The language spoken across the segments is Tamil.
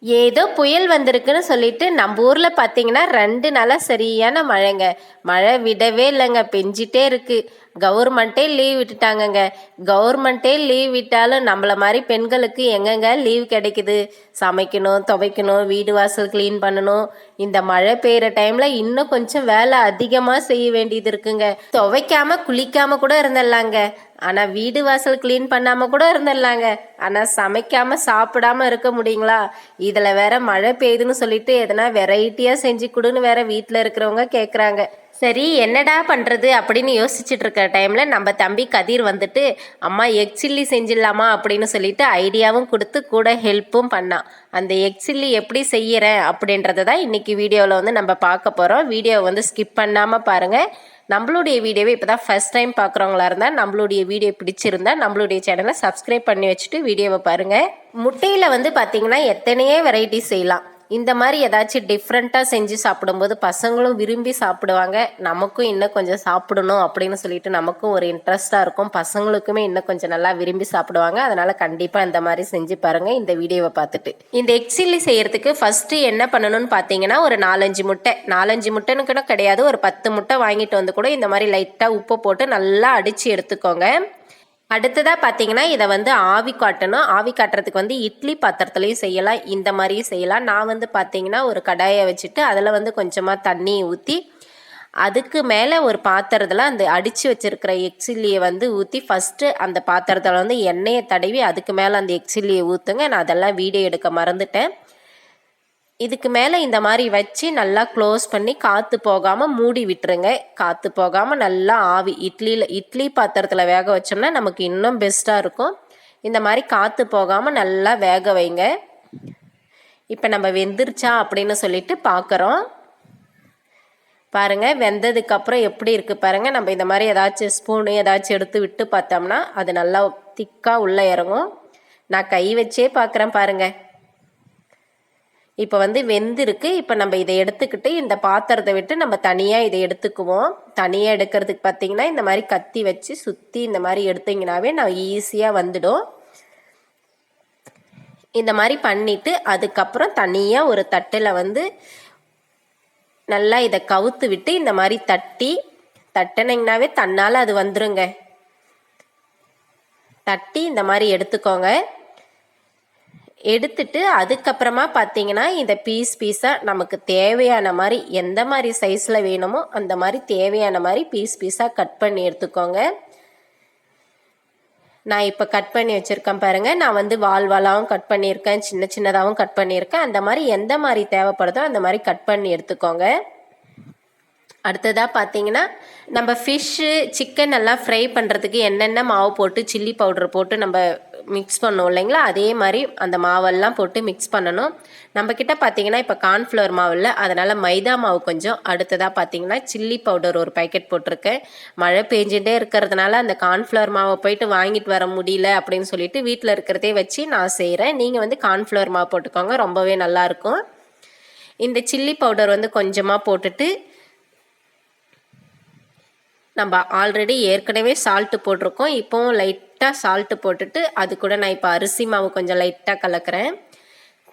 ஏதோ புயல் வந்திருக்குன்னு சொல்லிட்டு நம்ம ஊரில் பார்த்தீங்கன்னா ரெண்டு நாளாக சரியான மழைங்க. மழை விடவே இல்லைங்க. பெஞ்சிட்டே இருக்கு. கவர்மெண்ட்டே லீவ் விட்டுட்டாங்கங்க. கவர்மெண்ட்டே லீவ் விட்டாலும் நம்மள மாதிரி பெண்களுக்கு எங்கெங்க லீவ் கிடைக்குது? சமைக்கணும் துவைக்கணும் வீடு வாசல் க்ளீன் பண்ணணும். இந்த மழை பெய்கிற டைமில் இன்னும் கொஞ்சம் வேலை அதிகமாக செய்ய வேண்டியது இருக்குங்க. துவைக்காமல் குளிக்காமல் கூட இருந்துடலாங்க. ஆனால் வீடு வாசல் க்ளீன் பண்ணாமல் கூட இருந்துடலாங்க. ஆனால் சமைக்காமல் சாப்பிடாம இருக்க முடியுங்களா? இதில் வேற மழை பெய்யுதுன்னு சொல்லிட்டு எதனா வெரைட்டியாக செஞ்சு கொடுன்னு வேற வீட்டில் இருக்கிறவங்க கேட்குறாங்க சரி என்னடா பண்ணுறது அப்படின்னு யோசிச்சுட்டு இருக்கிற டைமில் நம்ம தம்பி கதிர் வந்துட்டு அம்மா எக் சில்லி செஞ்சிடலாமா? அப்படின்னு சொல்லிட்டு ஐடியாவும் கொடுத்து கூட ஹெல்ப்பும் பண்ணான். அந்த எக் சில்லி எப்படி செய்கிறேன் அப்படின்றத தான் இன்றைக்கி வீடியோவில் வந்து நம்ம பார்க்க போகிறோம் வீடியோவை வந்து ஸ்கிப் பண்ணாமல் பாருங்கள் நம்மளுடைய வீடியோவை இப்போ தான் ஃபஸ்ட் டைம் பார்க்குறவங்களா இருந்தால் நம்மளுடைய வீடியோ பிடிச்சிருந்தா நம்மளுடைய சேனலை சப்ஸ்கிரைப் பண்ணி வச்சுட்டு வீடியோவை பாருங்கள் முட்டையில் வந்து பார்த்தீங்கன்னா எத்தனையே வெரைட்டி செய்யலாம். இந்த மாதிரி ஏதாச்சும் டிஃப்ரெண்ட்டாக செஞ்சு சாப்பிடும்போது பசங்களும் விரும்பி சாப்பிடுவாங்க. நமக்கும் இன்னும் கொஞ்சம் சாப்பிடணும் அப்படின்னு சொல்லிட்டு நமக்கும் ஒரு இன்ட்ரெஸ்ட்டாக இருக்கும். பசங்களுக்குமே இன்னும் கொஞ்சம் நல்லா விரும்பி சாப்பிடுவாங்க. அதனால் கண்டிப்பாக இந்த மாதிரி செஞ்சு பாருங்கள் இந்த வீடியோவை பார்த்துட்டு. இந்த எக் சில்லி செய்கிறதுக்கு ஃபஸ்ட்டு என்ன பண்ணணும்னு பார்த்தீங்கன்னா ஒரு நாலஞ்சு முட்டை. நாலஞ்சு முட்டைன்னு கூட கிடையாது. ஒரு பத்து முட்டை வாங்கிட்டு வந்து கூட இந்த மாதிரி லைட்டாக உப்பு போட்டு நல்லா அடித்து எடுத்துக்கோங்க. அடுத்ததாக பார்த்தீங்கன்னா இதை வந்து ஆவி காட்டணும். ஆவி காட்டுறதுக்கு வந்து இட்லி பாத்திரத்துலையும் செய்யலாம். இந்த மாதிரியும் செய்யலாம். நான் வந்து பார்த்தீங்கன்னா ஒரு கடாயை வச்சுட்டு அதில் வந்து கொஞ்சமாக தண்ணி ஊற்றி அதுக்கு மேலே ஒரு பாத்திரத்தில் அந்த அடித்து வச்சுருக்கிற எக்சில்லியை வந்து ஊற்றி ஃபஸ்ட்டு அந்த பாத்திரத்தில் வந்து எண்ணெயை தடவி அதுக்கு மேலே அந்த எக்சில்லியை ஊற்றுங்க நான் அதெல்லாம் வீடியோ எடுக்க மறந்துட்டேன். இதுக்கு மேலே இந்த மாதிரி வச்சு நல்லா க்ளோஸ் பண்ணி காற்று போகாமல் மூடி விட்டுருங்க. காற்று போகாமல் நல்லா ஆவி இட்லியில் இட்லி பாத்திரத்தில் வேக வச்சோம்னா நமக்கு இன்னும் பெஸ்ட்டாக இருக்கும். இந்த மாதிரி காற்று போகாமல் நல்லா வேக வைங்க. இப்போ நம்ம வெந்துருச்சா அப்படின்னு சொல்லிட்டு பார்க்குறோம் பாருங்கள் வெந்ததுக்கப்புறம் எப்படி இருக்குது பாருங்கள் நம்ம இந்த மாதிரி ஏதாச்சும் ஸ்பூனு ஏதாச்சும் எடுத்து விட்டு பார்த்தோம்னா அது நல்லா திக்காக உள்ளே இறங்கும். நான் கை வச்சே பார்க்குறேன் பாருங்கள் இப்போ வந்து வெந்திருக்கு. இப்போ நம்ம இதை எடுத்துக்கிட்டு இந்த பாத்திரத்தை விட்டு நம்ம தனியாக இதை எடுத்துக்குவோம். தனியாக எடுக்கிறதுக்கு பார்த்தீங்கன்னா இந்த மாதிரி கத்தி வச்சு சுற்றி இந்த மாதிரி எடுத்திங்கனாவே நான் ஈஸியாக வந்துடும். இந்த மாதிரி பண்ணிவிட்டு அதுக்கப்புறம் தனியாக ஒரு தட்டில் வந்து நல்லா இதை கவுத்து விட்டு இந்த மாதிரி தட்டி தட்டினீங்கனாவே தன்னால் அது வந்துருங்க. தட்டி இந்த மாதிரி எடுத்துக்கோங்க. எடுத்துட்டு அதுக்கப்புறமா பார்த்தீங்கன்னா இந்த பீஸ் பீஸாக நமக்கு தேவையான மாதிரி எந்த மாதிரி சைஸில் வேணுமோ அந்த மாதிரி தேவையான மாதிரி பீஸ் பீஸாக கட் பண்ணி எடுத்துக்கோங்க. நான் இப்போ கட் பண்ணி வச்சுருக்கேன் பாருங்கள் நான் வந்து வால் வாலாகவும் கட் பண்ணியிருக்கேன். சின்ன சின்னதாகவும் கட் பண்ணியிருக்கேன். அந்த மாதிரி எந்த மாதிரி தேவைப்படுதோ அந்த மாதிரி கட் பண்ணி எடுத்துக்கோங்க. அடுத்ததாக பார்த்தீங்கன்னா நம்ம ஃபிஷ்ஷு சிக்கன் எல்லாம் ஃப்ரை பண்ணுறதுக்கு என்னென்ன மாவு போட்டு சில்லி பவுடர் போட்டு நம்ம மிக்ஸ் பண்ணோம் இல்லைங்களா? அதே மாதிரி அந்த மாவெல்லாம் போட்டு மிக்ஸ் பண்ணணும். நம்மக்கிட்ட பார்த்தீங்கன்னா இப்போ கார்ன்ஃப்ளவர் மாவு இல்லை. அதனால் மைதா மாவு கொஞ்சம் அடுத்ததாக பார்த்தீங்கன்னா சில்லி பவுடர் ஒரு பேக்கெட் போட்டிருக்கேன். மழை பெஞ்சுட்டே இருக்கிறதுனால அந்த கார்ன்ஃப்ளவர் மாவை போயிட்டு வாங்கிட்டு வர முடியல அப்படின்னு சொல்லிட்டு வீட்டில் இருக்கிறதே வச்சு நான் செய்கிறேன் நீங்கள் வந்து கார்ன்ஃப்ளவர் மாவு போட்டுக்கோங்க. ரொம்பவே நல்லாயிருக்கும் இந்த சில்லி பவுடர் வந்து கொஞ்சமாக போட்டுட்டு நம்ம ஆல்ரெடி ஏற்கனவே சால்ட்டு போட்டிருக்கோம். இப்போவும் லைட்டாக சால்ட்டு போட்டுட்டு அது கூட நான் இப்போ அரிசி மாவு கொஞ்சம் லைட்டாக கலக்கிறேன்.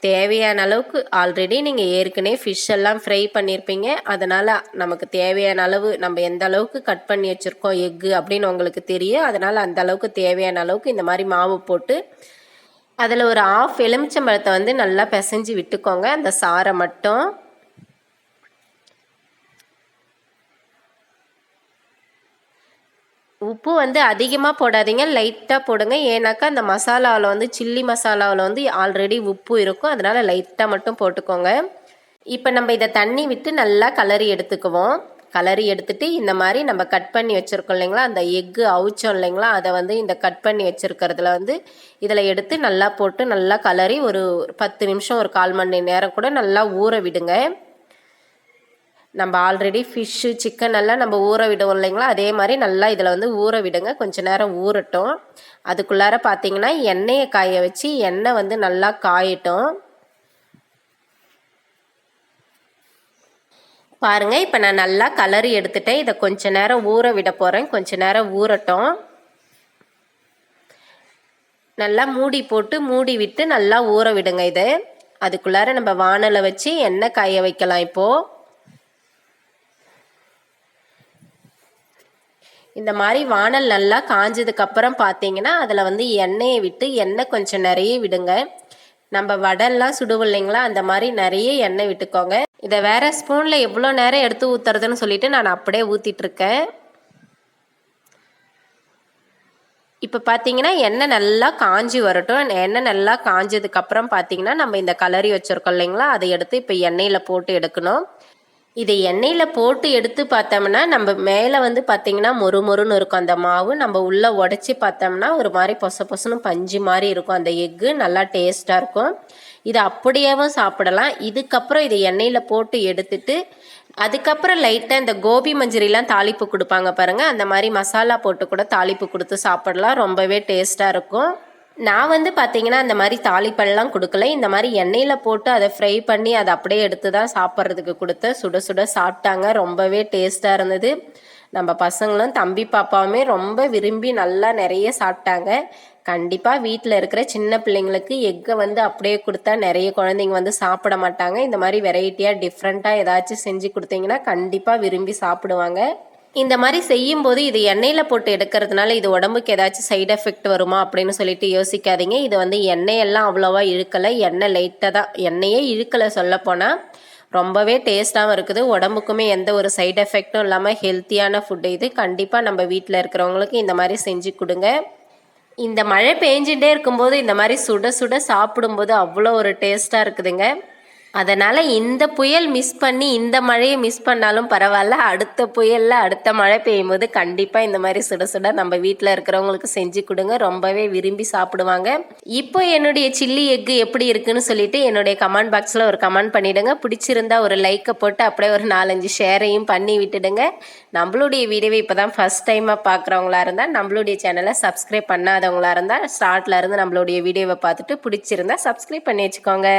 தேவையான அளவுக்கு ஆல்ரெடி நீங்கள் ஏற்கனவே ஃபிஷ் எல்லாம் ஃப்ரை பண்ணியிருப்பீங்க அதனால் நமக்கு தேவையான அளவு நம்ம எந்த அளவுக்கு கட் பண்ணி வச்சுருக்கோம் எக்கு அப்படின்னு உங்களுக்கு தெரியும். அதனால் அந்த அளவுக்கு தேவையான அளவுக்கு இந்த மாதிரி மாவு போட்டு அதில் ஒரு ஆஃப் எலுமிச்சம்பழத்தை வந்து நல்லா பிசைஞ்சு விட்டுக்கோங்க. அந்த சாரை மட்டும். உப்பு வந்து அதிகமாக போடாதீங்க லைட்டாக போடுங்க. ஏன்னாக்கா அந்த மசாலாவில் வந்து சில்லி மசாலாவில் வந்து ஆல்ரெடி உப்பு இருக்கும். அதனால் லைட்டாக மட்டும் போட்டுக்கோங்க. இப்போ நம்ம இதை தண்ணி விட்டு நல்லா கலரி எடுத்துக்குவோம். கலரி எடுத்துட்டு இந்த மாதிரி நம்ம கட் பண்ணி வச்சுருக்கோம் இல்லைங்களா? அந்த எக்கு அவிச்சோம் இல்லைங்களா? அதை வந்து இந்த கட் பண்ணி வச்சுருக்கிறதுல வந்து இதில் எடுத்து நல்லா போட்டு நல்லா கலரி ஒரு பத்து நிமிஷம் ஒரு கால் மணி நேரம் கூட நல்லா ஊற விடுங்க. நம்ம ஆல்ரெடி ஃபிஷ்ஷு சிக்கன் எல்லாம் நம்ம ஊற விடுவோம் இல்லைங்களா? அதே மாதிரி நல்லா இதில் வந்து ஊற விடுங்க. கொஞ்ச நேரம் ஊறட்டும். அதுக்குள்ளார பார்த்தீங்கன்னா எண்ணெயை காய வச்சு எண்ணெய் வந்து நல்லா காயட்டும். பாருங்கள் இப்போ நான் நல்லா கலரி எடுத்துட்டேன். இதை கொஞ்ச நேரம் ஊற விட போகிறேன் கொஞ்ச நேரம் ஊறட்டும். நல்லா மூடி போட்டு மூடி விட்டு நல்லா ஊற விடுங்க இதை. அதுக்குள்ளார நம்ம வானலை வச்சு எண்ணெய் காய வைக்கலாம் இப்போது இந்த மாதிரி வானல் நல்லா காஞ்சதுக்கப்புறம் பார்த்தீங்கன்னா அதில் வந்து எண்ணெயை விட்டு எண்ணெய் கொஞ்சம் நிறைய விடுங்க. நம்ம வடெல்லாம் சுடுவோம் இல்லைங்களா? அந்த மாதிரி நிறைய எண்ணெய் விட்டுக்கோங்க. இதை வேற ஸ்பூனில் எவ்வளோ நேரம் எடுத்து ஊற்றுறதுன்னு சொல்லிட்டு நான் அப்படியே ஊற்றிட்டுருக்கேன் இப்போ பார்த்தீங்கன்னா எண்ணெய் நல்லா காஞ்சி வரட்டும். எண்ணெய் நல்லா காஞ்சதுக்கப்புறம் பார்த்தீங்கன்னா நம்ம இந்த கலரி வச்சுருக்கோம் இல்லைங்களா? அதை எடுத்து இப்போ எண்ணெயில் போட்டு எடுக்கணும். இதை எண்ணெயில் போட்டு எடுத்து பார்த்தோம்னா நம்ம மேலே வந்து பார்த்தீங்கன்னா மொறு மொறுன்னு இருக்கும். அந்த மாவு நம்ம உள்ளே உடச்சி பார்த்தோம்னா ஒரு மாதிரி பொச பொசன்னு பஞ்சு மாதிரி இருக்கும். அந்த எக்கு நல்லா டேஸ்ட்டாக இருக்கும். இது அப்படியேவும் சாப்பிடலாம். இதுக்கப்புறம் இதை எண்ணெயில் போட்டு எடுத்துட்டு அதுக்கப்புறம் லைட்டாக இந்த கோபி மஞ்சரிலாம் தாளிப்பு கொடுப்பாங்க பாருங்கள் அந்த மாதிரி மசாலா போட்டு கூட தாளிப்பு கொடுத்து சாப்பிடலாம். ரொம்பவே டேஸ்ட்டாக இருக்கும். நான் வந்து பார்த்தீங்கன்னா அந்த மாதிரி தாளிப்பெல்லாம் கொடுக்கல. இந்த மாதிரி எண்ணெயில் போட்டு அதை ஃப்ரை பண்ணி அதை அப்படியே எடுத்து தான் சாப்பிட்றதுக்கு கொடுத்தேன். சுட சுட சாப்பிட்டாங்க. ரொம்பவே டேஸ்ட்டாக இருந்தது. நம்ம பசங்களும் தம்பி பாப்பாவுமே ரொம்ப விரும்பி நல்லா நிறைய சாப்பிட்டாங்க. கண்டிப்பாக வீட்டில் இருக்கிற சின்ன பிள்ளைங்களுக்கு எக்கை வந்து அப்படியே கொடுத்தா நிறைய குழந்தைங்க வந்து சாப்பிட மாட்டாங்க. இந்த மாதிரி வெரைட்டியாக டிஃப்ரெண்ட்டாக ஏதாச்சும் செஞ்சு கொடுத்தீங்கன்னா கண்டிப்பாக விரும்பி சாப்பிடுவாங்க. இந்த மாதிரி செய்யும்போது இது எண்ணெயில் போட்டு எடுக்கிறதுனால இது உடம்புக்கு ஏதாச்சும் சைடு எஃபெக்ட் வருமா அப்படின்னு சொல்லிட்டு யோசிக்காதீங்க. இது வந்து எண்ணெயெல்லாம் அவ்வளோவா இழுக்கலை. எண்ணெய் லைட்டாக தான். எண்ணெயே இழுக்கலை சொல்லப்போனால் ரொம்பவே டேஸ்ட்டாகவும் இருக்குது. உடம்புக்குமே எந்த ஒரு சைடு எஃபெக்டும் இல்லாமல் ஹெல்த்தியான ஃபுட்டு இது. கண்டிப்பாக நம்ம வீட்டில் இருக்கிறவங்களுக்கு இந்த மாதிரி செஞ்சு கொடுங்க. இந்த மழை பெஞ்சிகிட்டே இருக்கும்போது இந்த மாதிரி சுட சுட சாப்பிடும்போது அவ்வளோ ஒரு டேஸ்ட்டாக இருக்குதுங்க. அதனால் இந்த புயல் மிஸ் பண்ணி இந்த மழையை மிஸ் பண்ணாலும் பரவாயில்ல. அடுத்த புயலில் அடுத்த மழை பெய்யும் போது கண்டிப்பாக இந்த மாதிரி சுட சுட நம்ம வீட்டில் இருக்கிறவங்களுக்கு செஞ்சு கொடுங்க. ரொம்பவே விரும்பி சாப்பிடுவாங்க. இப்போ என்னுடைய சில்லி எக்கு எப்படி இருக்குன்னு சொல்லிட்டு என்னுடைய கமெண்ட் பாக்ஸில் ஒரு கமெண்ட் பண்ணிவிடுங்க பிடிச்சிருந்தா ஒரு லைக்கை போட்டு அப்படியே ஒரு நாலஞ்சு ஷேரையும் பண்ணி விட்டுடுங்க. நம்மளுடைய வீடியோவை இப்போ தான் ஃபஸ்ட் டைமாக பார்க்குறவங்களா இருந்தால் நம்மளுடைய சேனலை சப்ஸ்கிரைப் பண்ணாதவங்களா இருந்தால் ஸ்டார்ட்லேருந்து நம்மளுடைய வீடியோவை பார்த்துட்டு பிடிச்சிருந்தா சப்ஸ்கிரைப் பண்ணி வச்சுக்கோங்க.